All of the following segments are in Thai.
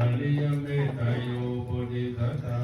อริยเมตโยปุริสัตา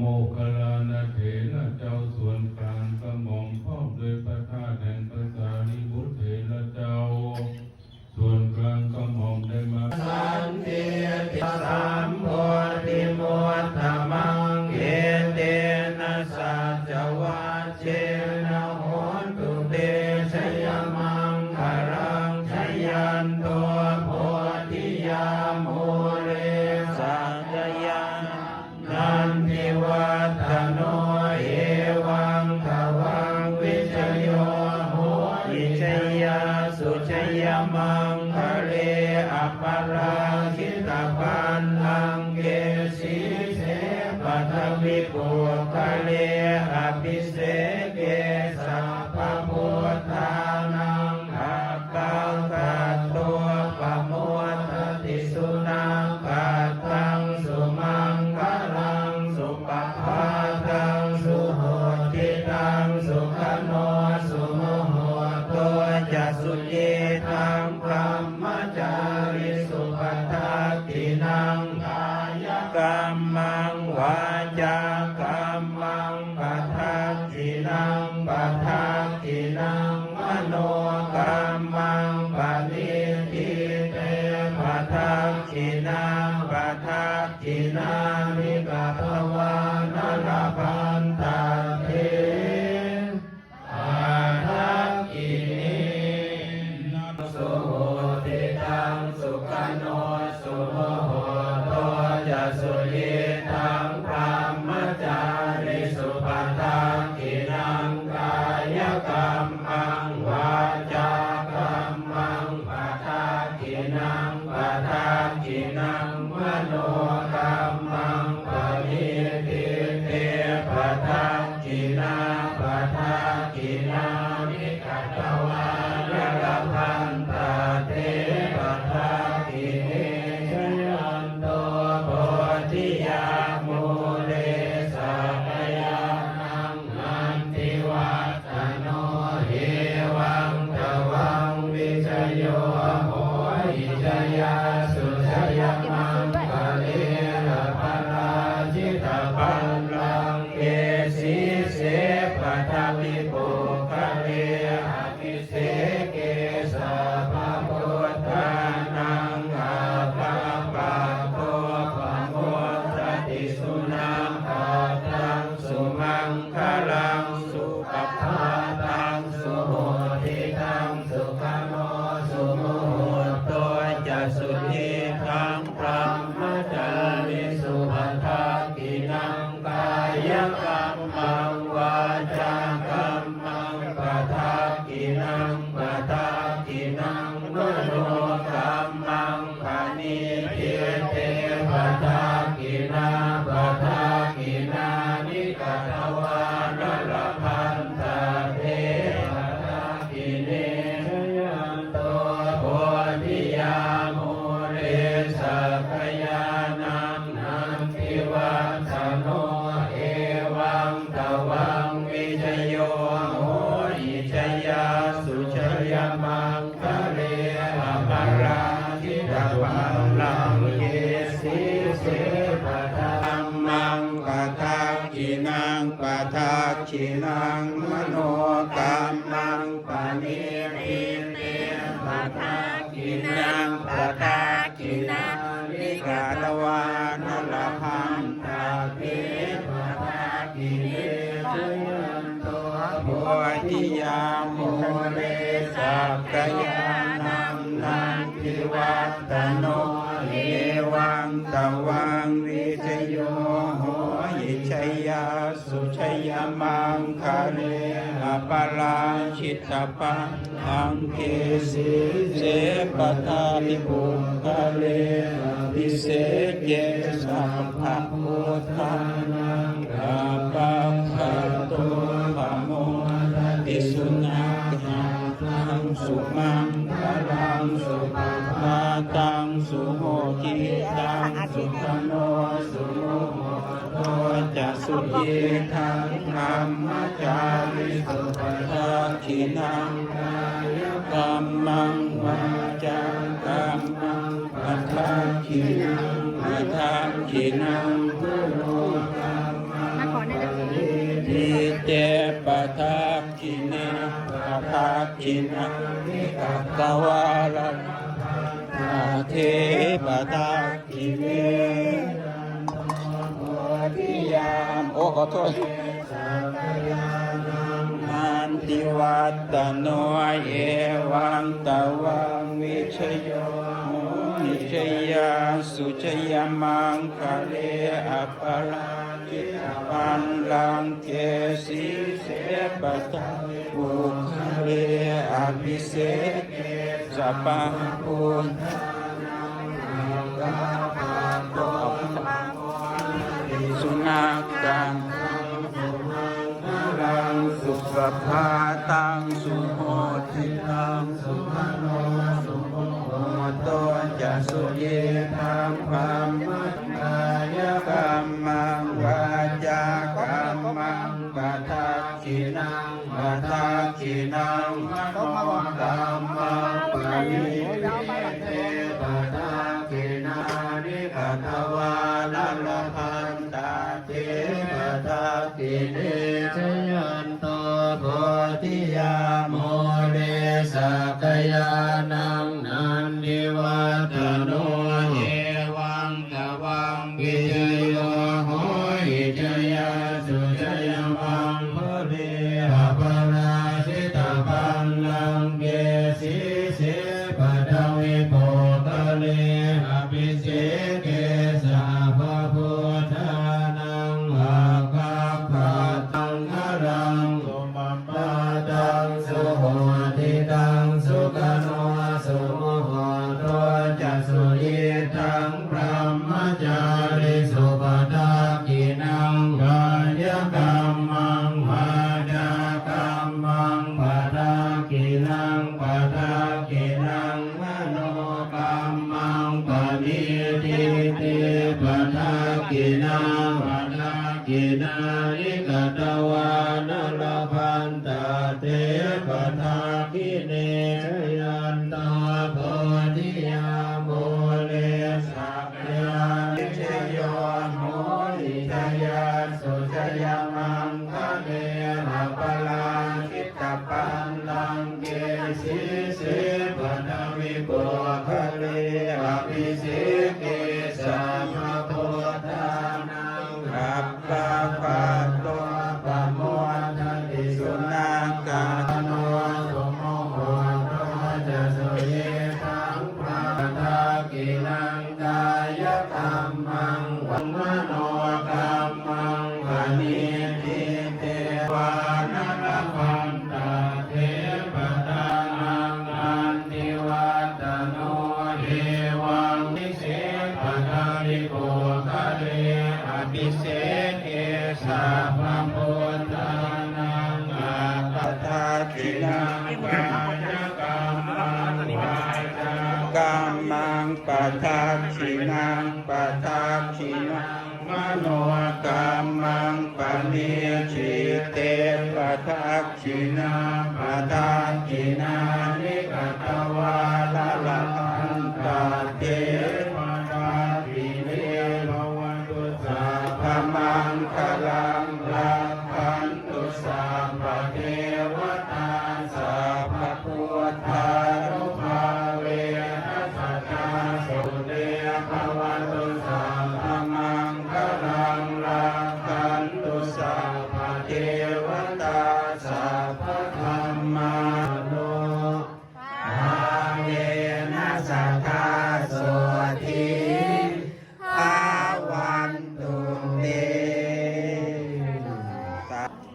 โมคลานะเถนะเจ้าส่วนกลางกระหมอมพร้อมโดยพระธาตุแห่ง Sona. ทินังปัททินามิ พังค ตโนเอวังตวังวิชโยโหยิชยาสุชยามังคะเรอปาราชิตปังทังเกสิเจปตาติบุคะเลปิเสกเยสัพพะโมทานังกัปะคะตุปะโมติสุนัขทังสุมังพลังสุปั ตังสุโมกิตังสุขโนสุโมโตจะสุยีทังนรมาจาริสุปทาคินังกายกัมมังวาจังกัมมังปัทาคินังปัทาคินังพุโรกัมมังทิเตปทักขินังปทักขินังนิกะกวาลั อาเทปะทักขิเวโพธิยามโอ้ขอโทษมันติวัตตโนเอวังตวังวิชโยโมนิชยาสุชยมังคะเลอปะลาจิตปันลังเกสีเสปะตะบุคเลอภิเศษ สัพพะสุนักังรังสุขภาตังสุโหติตังสุขโนสุโหโตจะสุเยธังพรมกายกรรมังวาจากรรมังปะทักขินังปะทักขินัง สั งพระ ทาคินังกายกรรมังวาจากรรมังปะทักขินังปะทักขินังมโนกรรมังปะเนชิเตปะทักขินังปะทักขินานิกัตวาลาลพั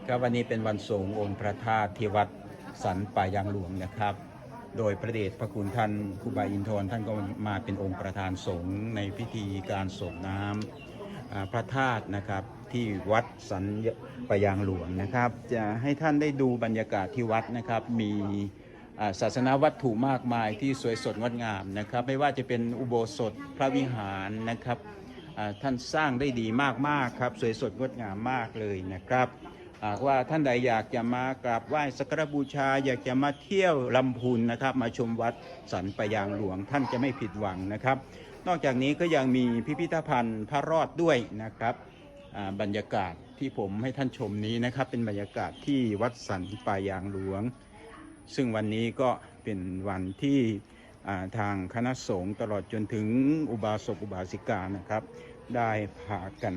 ครับวันนี้เป็นวันสงฆ์องค์พระธาตุที่วัดสันป่ายางหลวงนะครับ โดยพระเดชพระคุณท่านครูบาอินทร์ท่านก็มาเป็นองค์ประธานสงฆ์ในพิธีการส่งน้ำอ่าพระธาตุนะครับที่วัดสันป่ายางหลวงนะครับ จะให้ท่านได้ดูบรรยากาศที่วัดนะครับมีศาสนาวัตถุมากมายที่สวยสดงดงามนะครับ ไม่ว่าจะเป็นอุโบสถพระวิหารนะครับท่านสร้างได้ดีมากๆครับ สวยสดงดงามมากเลยนะครับ หากว่าท่านใดอยากจะมากราบไหว้สักการบูชา อยากจะมาเที่ยวลำพูนนะครับ มาชมวัดสันปะยางหลวงท่านจะไม่ผิดหวังนะครับ นอกจากนี้ก็ยังมีพิพิธภัณฑ์พระรอดด้วยนะครับบรรยากาศที่ผมให้ท่านชมนี้นะครับ เป็นบรรยากาศที่วัดสันป่ายางหลวง ซึ่งวันนี้ก็เป็นวันที่ทางคณะสงฆ์ตลอดจนถึงอุบาสกอุบาสิกานะครับ ได้พากัน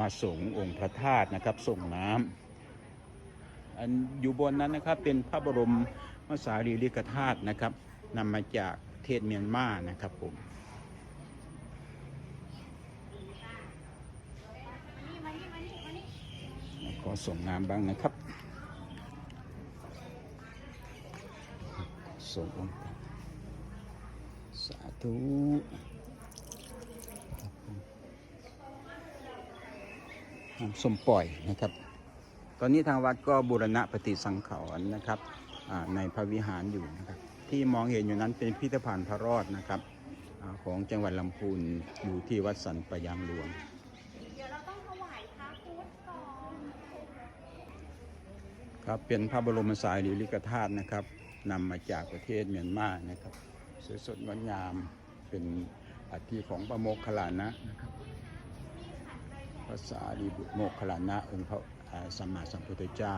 มาส่งองค์พระธาตุนะครับส่งน้ำ อันอยู่บนนั้นนะครับเป็นพระบรมมสารีริกธาตุนะครับนำมาจากเทศเมียนมานะครับผมขอส่งน้ำบ้างนะครับ ส่งองค์สาธุน้ำส้มปล่อยนะครับ ตอนนี้ทางวัดก็บูรณะปฏิสังขรณ์นะครับในพระวิหารอยู่นะครับที่มองเห็นอยู่นั้นเป็นพิพิธภัณฑ์พระรอดนะครับอของจังหวัดลำพูนอยู่ที่วัดสันปะยางหลวงเดี๋ยวเราต้องถวายพระพุทธก่อนครับเป็นพระบรมสารีริกธาตุนะครับนำมาจากประเทศเมียนมานะครับสวยสดงดงามเป็นอัฐิของพระโมคคัลลานะนะครับพระสารีบุตรโมคคัลลานะองค์พระ อ่าสัมมาสัมพุทธเจ้า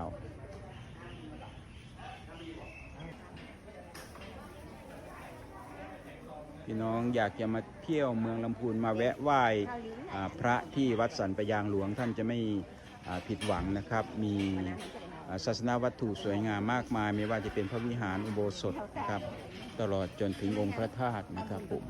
พี่น้องอยากจะมาเที่ยวเมืองลำพูนมาแวะไหว้พระที่วัดสันปะยางหลวงท่านจะไม่ผิดหวังนะครับ มีอ่าศาสนาวัตถุสวยงามมากมาย ไม่ว่าจะเป็นพระวิหารอุโบสถนะครับ ตลอดจนถึงองค์พระธาตุนะครับผม